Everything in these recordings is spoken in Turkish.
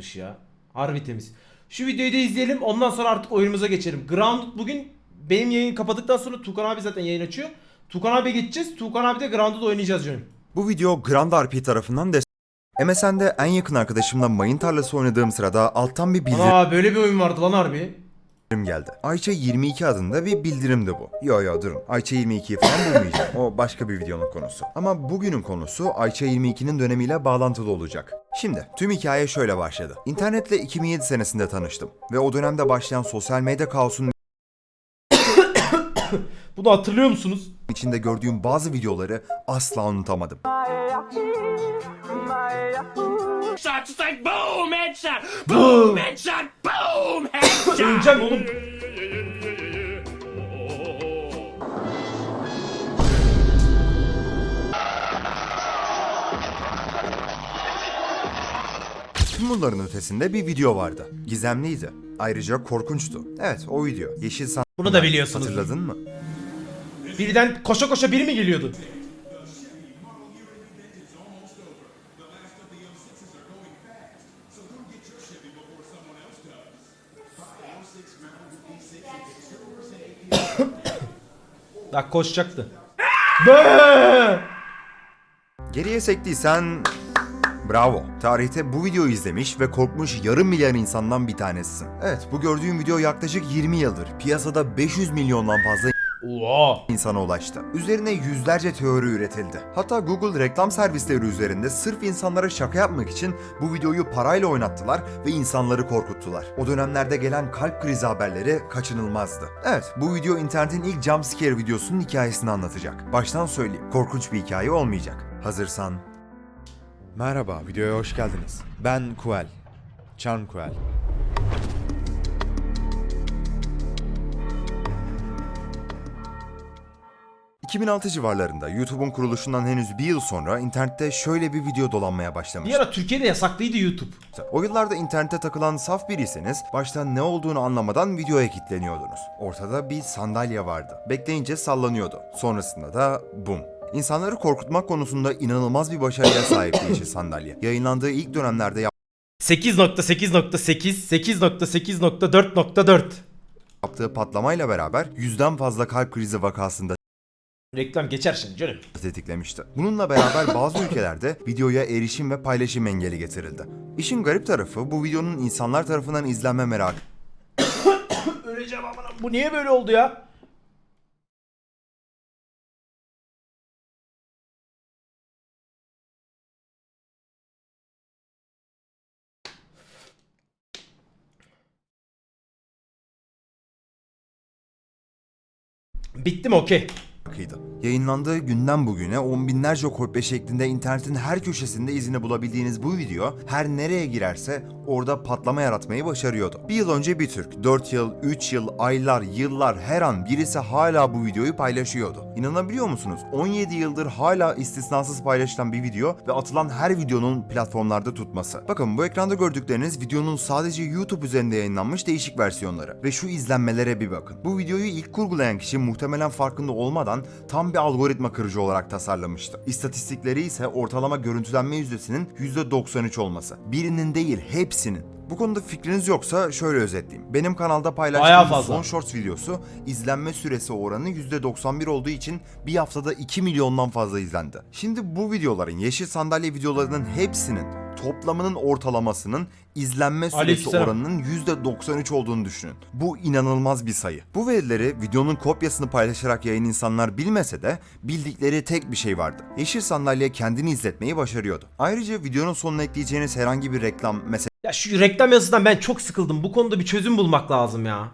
yazmış ya. Harbi temiz. Şu videoyu da izleyelim ondan sonra artık oyunumuza geçelim. Grounded bugün benim yayını kapadıktan sonra Tukan abi zaten yayın açıyor. Tukan abi geçeceğiz. Tukan abi de Grounded oynayacağız canım. Bu video Grand RP tarafından destek... MSN'de en yakın arkadaşımla mayın tarlası oynadığım sırada alttan bir bildirim Ana böyle bir oyun vardı lan harbi. Geldi. Ayça 22 adında bir bildirimdi bu. Yo yo durun. Ayça 22'yi falan bulmayacağım. O başka bir videonun konusu. Ama bugünün konusu Ayça 22'nin dönemiyle bağlantılı olacak. Şimdi tüm hikaye şöyle başladı. İnternetle 2007 senesinde tanıştım. Ve o dönemde başlayan sosyal medya kaosunun Bunu hatırlıyor musunuz? içinde gördüğüm bazı videoları asla unutamadım. Shots it's like boom headshot, boom headshot, boom headshot. Öleceğim oğlum. Tüm bunların ötesinde bir video vardı. Gizemliydi. Ayrıca korkunçtu. Evet o video. Yeşil san... Bunu da biliyorsunuz. Hatırladın mı? Birden koşa koşa biri mi geliyordu? Bak koşacaktı. Be! Geriye sektiysen... Bravo. Tarihte bu videoyu izlemiş ve korkmuş yarım milyar insandan bir tanesisin. Evet bu gördüğüm video yaklaşık 20 yıldır piyasada 500 milyondan fazla Oha. insana ulaştı. Üzerine yüzlerce teori üretildi. Hatta Google reklam servisleri üzerinde sırf insanlara şaka yapmak için bu videoyu parayla oynattılar ve insanları korkuttular. O dönemlerde gelen kalp krizi haberleri kaçınılmazdı. Evet, bu video internetin ilk jumpscare videosunun hikayesini anlatacak. Baştan söyleyeyim, korkunç bir hikaye olmayacak. Hazırsan... Merhaba, videoya hoş geldiniz. Ben Kuel. Charm Kuel. 2006 civarlarında YouTube'un kuruluşundan henüz bir yıl sonra internette şöyle bir video dolanmaya Bir başlamıştı. ara Türkiye'de yasaklıydı YouTube. O yıllarda internete takılan saf biriyseniz başta ne olduğunu anlamadan videoya kilitleniyordunuz. Ortada bir sandalye vardı. Bekleyince sallanıyordu. Sonrasında da bum. İnsanları korkutmak konusunda inanılmaz bir başarıya sahipti yeşil sandalye. Yayınlandığı ilk dönemlerde 8.8.8 8.8.4.4 yaptığı patlamayla beraber yüzden fazla kalp krizi vakasında Reklam geçer şimdi canım. tetiklemişti. Bununla beraber bazı ülkelerde videoya erişim ve paylaşım engeli getirildi. İşin garip tarafı bu videonun insanlar tarafından izlenme merakı Öleceğim amına. Bu niye böyle oldu ya? Bitti mi okey? şarkıydı. Yayınlandığı günden bugüne on binlerce kopya şeklinde internetin her köşesinde izini bulabildiğiniz bu video her nereye girerse orada patlama yaratmayı başarıyordu. Bir yıl önce bir Türk, 4 yıl, 3 yıl, aylar, yıllar her an birisi hala bu videoyu paylaşıyordu. İnanabiliyor musunuz? 17 yıldır hala istisnasız paylaşılan bir video ve atılan her videonun platformlarda tutması. Bakın bu ekranda gördükleriniz videonun sadece YouTube üzerinde yayınlanmış değişik versiyonları. Ve şu izlenmelere bir bakın. Bu videoyu ilk kurgulayan kişi muhtemelen farkında olmadan tam bir algoritma kırıcı olarak tasarlamıştı. İstatistikleri ise ortalama görüntülenme yüzdesinin %93 olması. Birinin değil hepsinin. Bu konuda fikriniz yoksa şöyle özetleyeyim. Benim kanalda paylaştığım son shorts videosu izlenme süresi oranı %91 olduğu için bir haftada 2 milyondan fazla izlendi. Şimdi bu videoların yeşil sandalye videolarının hepsinin toplamının ortalamasının izlenme süresi oranının %93 olduğunu düşünün. Bu inanılmaz bir sayı. Bu verileri videonun kopyasını paylaşarak yayın insanlar bilmese de bildikleri tek bir şey vardı. Yeşil sandalye kendini izletmeyi başarıyordu. Ayrıca videonun sonuna ekleyeceğiniz herhangi bir reklam mesela Ya şu reklam yazısından ben çok sıkıldım. Bu konuda bir çözüm bulmak lazım ya.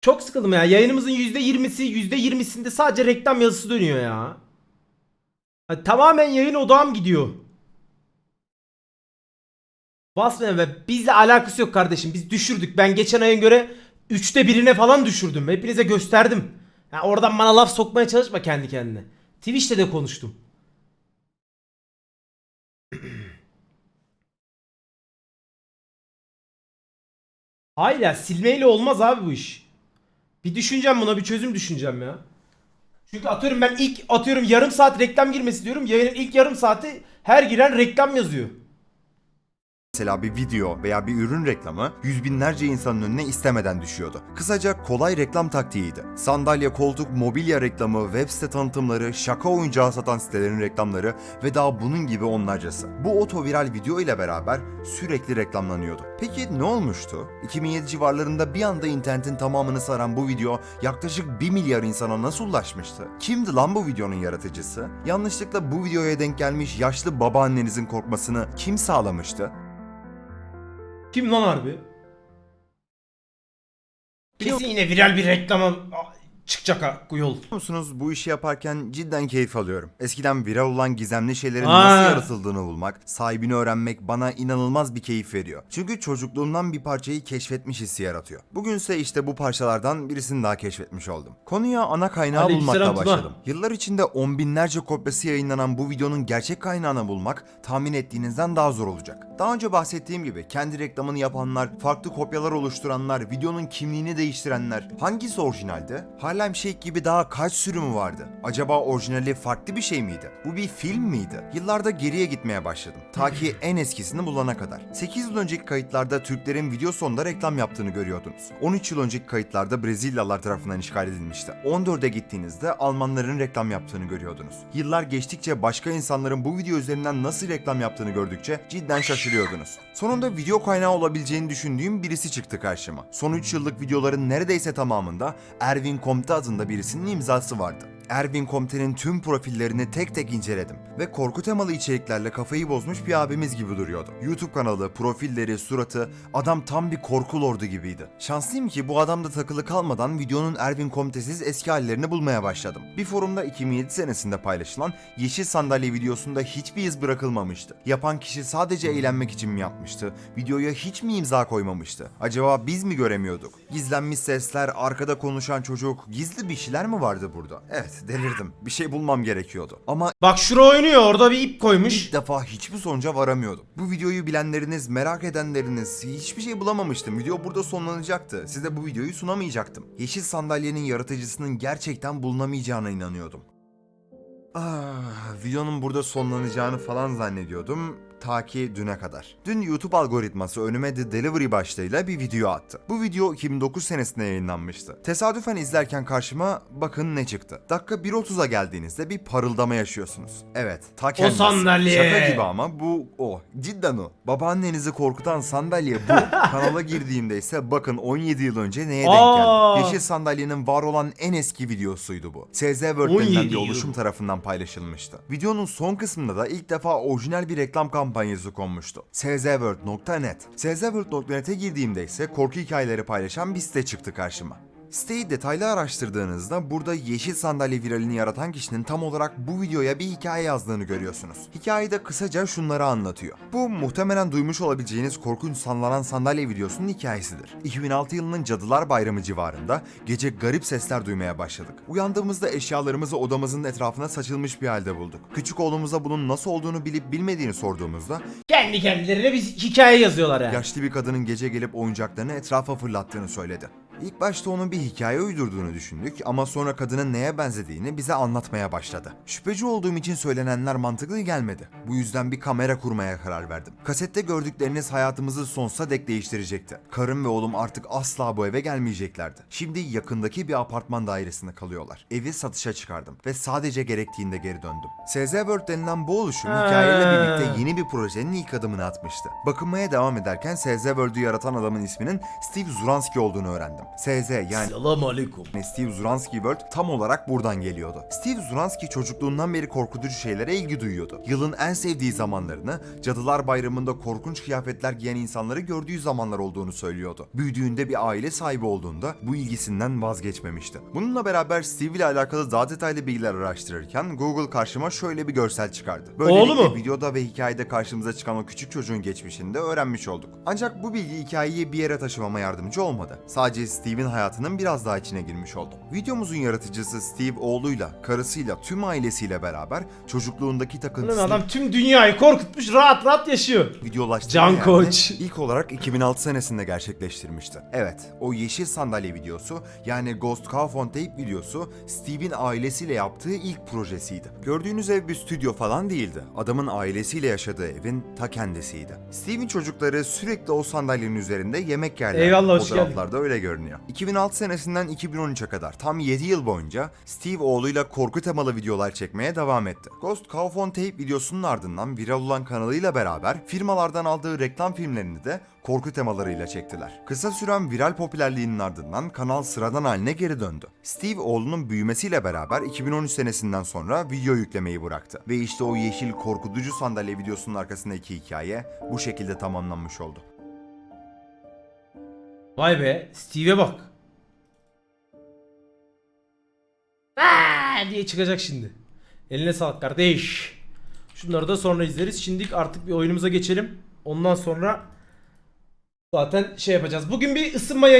Çok sıkıldım ya. Yayınımızın %20'si %20'sinde sadece reklam yazısı dönüyor ya. Ha, tamamen yayın odağım gidiyor. Basmayın ve bizle alakası yok kardeşim. Biz düşürdük. Ben geçen ayın göre 3'te birine falan düşürdüm. Hepinize gösterdim. Ya oradan bana laf sokmaya çalışma kendi kendine. Twitch'te de konuştum. Hayır silmeyle olmaz abi bu iş. Bir düşüneceğim buna bir çözüm düşüneceğim ya. Çünkü atıyorum ben ilk atıyorum yarım saat reklam girmesi diyorum. Yayının ilk yarım saati Her giren reklam yazıyor. Mesela bir video veya bir ürün reklamı yüz binlerce insanın önüne istemeden düşüyordu. Kısaca kolay reklam taktiğiydi. Sandalye, koltuk, mobilya reklamı, web site tanıtımları, şaka oyuncağı satan sitelerin reklamları ve daha bunun gibi onlarcası. Bu otoviral video ile beraber sürekli reklamlanıyordu. Peki ne olmuştu? 2007 civarlarında bir anda internetin tamamını saran bu video yaklaşık 1 milyar insana nasıl ulaşmıştı? Kimdi lan bu videonun yaratıcısı? Yanlışlıkla bu videoya denk gelmiş yaşlı babaannenizin korkmasını kim sağlamıştı? Kim lan harbi? Kesin yine viral bir reklama çıkacak yol. Biliyor musunuz bu işi yaparken cidden keyif alıyorum. Eskiden viral olan gizemli şeylerin Aa. nasıl yaratıldığını bulmak, sahibini öğrenmek bana inanılmaz bir keyif veriyor. Çünkü çocukluğumdan bir parçayı keşfetmiş hissi yaratıyor. Bugünse işte bu parçalardan birisini daha keşfetmiş oldum. Konuya ana kaynağı Aleykümselam bulmakla Tuna. başladım. Yıllar içinde on binlerce kopyası yayınlanan bu videonun gerçek kaynağını bulmak tahmin ettiğinizden daha zor olacak. Daha önce bahsettiğim gibi kendi reklamını yapanlar, farklı kopyalar oluşturanlar, videonun kimliğini değiştirenler hangisi orijinaldi? Harlem Shake gibi daha kaç sürümü vardı? Acaba orijinali farklı bir şey miydi? Bu bir film miydi? Yıllarda geriye gitmeye başladım. Ta ki en eskisini bulana kadar. 8 yıl önceki kayıtlarda Türklerin video sonunda reklam yaptığını görüyordunuz. 13 yıl önceki kayıtlarda Brezilyalılar tarafından işgal edilmişti. 14'e gittiğinizde Almanların reklam yaptığını görüyordunuz. Yıllar geçtikçe başka insanların bu video üzerinden nasıl reklam yaptığını gördükçe cidden şaşırıyordunuz. Sonunda video kaynağı olabileceğini düşündüğüm birisi çıktı karşıma. Son 3 yıllık videoların neredeyse tamamında Erwin Adında birisinin imzası vardı. Erwin Comte'nin tüm profillerini tek tek inceledim ve korku temalı içeriklerle kafayı bozmuş bir abimiz gibi duruyordu. YouTube kanalı, profilleri, suratı, adam tam bir korku lordu gibiydi. Şanslıyım ki bu adamda takılı kalmadan videonun Erwin Comte'siz eski hallerini bulmaya başladım. Bir forumda 2007 senesinde paylaşılan yeşil sandalye videosunda hiçbir iz bırakılmamıştı. Yapan kişi sadece eğlenmek için mi yapmıştı? Videoya hiç mi imza koymamıştı? Acaba biz mi göremiyorduk? Gizlenmiş sesler, arkada konuşan çocuk, gizli bir şeyler mi vardı burada? Evet, delirdim. Bir şey bulmam gerekiyordu. Ama Bak şura oynuyor orada bir ip koymuş. İlk defa hiçbir sonuca varamıyordum. Bu videoyu bilenleriniz, merak edenleriniz hiçbir şey bulamamıştım. Video burada sonlanacaktı. Size bu videoyu sunamayacaktım. Yeşil sandalyenin yaratıcısının gerçekten bulunamayacağına inanıyordum. Ah, videonun burada sonlanacağını falan zannediyordum. Ta ki düne kadar. Dün YouTube algoritması önüme The Delivery başlığıyla bir video attı. Bu video 2009 senesinde yayınlanmıştı. Tesadüfen izlerken karşıma bakın ne çıktı. Dakika 1.30'a geldiğinizde bir parıldama yaşıyorsunuz. Evet, ta kendisi. sandalye. Şaka gibi ama bu o. Cidden o. Babaannenizi korkutan sandalye bu. Kanala girdiğimde ise bakın 17 yıl önce neye denk geldi. Yeşil sandalyenin var olan en eski videosuydu bu. CZ World 17 denilen bir oluşum tarafından paylaşılmıştı. Videonun son kısmında da ilk defa orijinal bir reklam kampanyası konmuştu. czworld.net. czworld.net'e girdiğimde ise korku hikayeleri paylaşan bir site çıktı karşıma. Siteyi detaylı araştırdığınızda burada yeşil sandalye viralini yaratan kişinin tam olarak bu videoya bir hikaye yazdığını görüyorsunuz. Hikayede kısaca şunları anlatıyor. Bu muhtemelen duymuş olabileceğiniz korkunç sallanan sandalye videosunun hikayesidir. 2006 yılının Cadılar Bayramı civarında gece garip sesler duymaya başladık. Uyandığımızda eşyalarımızı odamızın etrafına saçılmış bir halde bulduk. Küçük oğlumuza bunun nasıl olduğunu bilip bilmediğini sorduğumuzda Kendi kendilerine bir hikaye yazıyorlar yani. yaşlı bir kadının gece gelip oyuncaklarını etrafa fırlattığını söyledi. İlk başta onun bir hikaye uydurduğunu düşündük ama sonra kadının neye benzediğini bize anlatmaya başladı. Şüpheci olduğum için söylenenler mantıklı gelmedi. Bu yüzden bir kamera kurmaya karar verdim. Kasette gördükleriniz hayatımızı sonsuza dek değiştirecekti. Karım ve oğlum artık asla bu eve gelmeyeceklerdi. Şimdi yakındaki bir apartman dairesinde kalıyorlar. Evi satışa çıkardım ve sadece gerektiğinde geri döndüm. CZ World denilen bu oluşum hikayeyle birlikte yeni bir projenin ilk adımını atmıştı. Bakınmaya devam ederken CZ World'ü yaratan adamın isminin Steve Zuransky olduğunu öğrendim. CZ yani Selamun aleyküm. Steve Zuransky World tam olarak buradan geliyordu. Steve Zuransky çocukluğundan beri korkutucu şeylere ilgi duyuyordu. Yılın en sevdiği zamanlarını Cadılar Bayramı'nda korkunç kıyafetler giyen insanları gördüğü zamanlar olduğunu söylüyordu. Büyüdüğünde bir aile sahibi olduğunda bu ilgisinden vazgeçmemişti. Bununla beraber Steve ile alakalı daha detaylı bilgiler araştırırken Google karşıma şöyle bir görsel çıkardı. Böylelikle Oğlu mu? videoda ve hikayede karşımıza çıkan o küçük çocuğun geçmişini de öğrenmiş olduk. Ancak bu bilgi hikayeyi bir yere taşımama yardımcı olmadı. Sadece Steve'in hayatının biraz daha içine girmiş oldum. Videomuzun yaratıcısı Steve oğluyla, karısıyla, tüm ailesiyle beraber çocukluğundaki takıntısını adam tüm dünyayı korkutmuş rahat rahat yaşıyor. videolaştırma Can yani Koç. ilk olarak 2006 senesinde gerçekleştirmişti. Evet, o yeşil sandalye videosu yani Ghost Cow on Tape videosu Steve'in ailesiyle yaptığı ilk projesiydi. Gördüğünüz ev bir stüdyo falan değildi. Adamın ailesiyle yaşadığı evin ta kendisiydi. Steve'in çocukları sürekli o sandalyenin üzerinde yemek yerler. Eyvallah, hoş Fotoğraflarda öyle görünüyor. 2006 senesinden 2013'e kadar tam 7 yıl boyunca Steve oğluyla korku temalı videolar çekmeye devam etti. Ghost Cow Tape videosunun ardından viral olan kanalıyla beraber firmalardan aldığı reklam filmlerini de korku temalarıyla çektiler. Kısa süren viral popülerliğinin ardından kanal sıradan haline geri döndü. Steve oğlunun büyümesiyle beraber 2013 senesinden sonra video yüklemeyi bıraktı. Ve işte o yeşil korkutucu sandalye videosunun arkasındaki hikaye bu şekilde tamamlanmış oldu. Vay be Steve'e bak. Aa diye çıkacak şimdi. Eline sağlık kardeş. Şunları da sonra izleriz. Şimdi artık bir oyunumuza geçelim. Ondan sonra zaten şey yapacağız. Bugün bir ısınma yayını